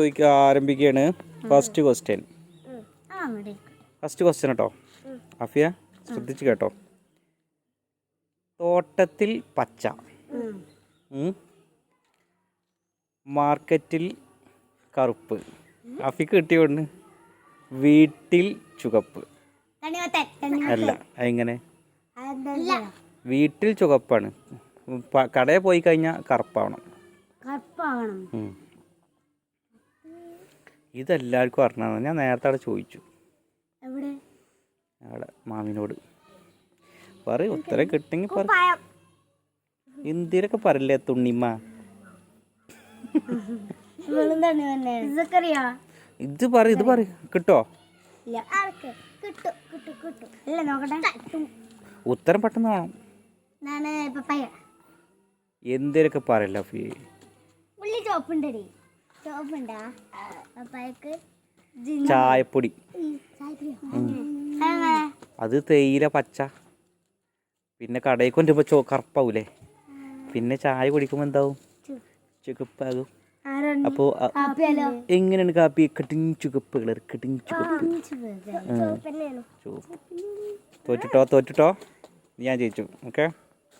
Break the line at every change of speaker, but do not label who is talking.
ചോദിക്കുക ആരംഭിക്കുകയാണ് first question first question കേട്ടോ അഫിയ ശ്രദ്ധിച്ച് കേട്ടോ. തോട്ടത്തിൽ പച്ച. മാർക്കറ്റിൽ കറുപ്പ്. അഫിക്ക് കിട്ടിയോണ്ട് വീട്ടിൽ ചുവപ്പ് അല്ല എങ്ങനെ വീട്ടിൽ ചുവപ്പാണ് കടയിൽ പോയി കഴിഞ്ഞാൽ കറുപ്പാവണം.
കറുപ്പാവണം.
ഇതെല്ലാവർക്കും അറിഞ്ഞാൽ ഞാൻ നേരത്തെ അവിടെ ചോദിച്ചു. അവിടെ മാമിനോട്. പറ ഉത്തരം കിട്ടെങ്കിൽ പറ. എന്തിനൊക്കെ പറയില്ലേ തുണ്ണിമ്മ? ഇത് പറ ഇത് പറ. കിട്ടോ? ഉത്തരം പെട്ടെന്ന് വേണം. എന്തിനൊക്കെ പറയില്ല ഫീ
ഉള്ളി ചോപ്പുണ്ടടി.
ചായപ്പൊടി. അത് തേയില പച്ച. പിന്നെ കടയിൽ കൊണ്ടുമ്പോൾ ചോ കറുപ്പാവൂലേ? പിന്നെ ചായ കുടിക്കുമ്പോൾ എന്താവും? ചുവപ്പാകും അപ്പോൾ എങ്ങനെയാണ് കാപ്പി? കട്ടിങ് ചുവപ്പ് കളർ കട്ടിങ് തോറ്റിട്ടോ തോറ്റിട്ടോ? ഞാൻ ജയിച്ചു. ഓക്കെ?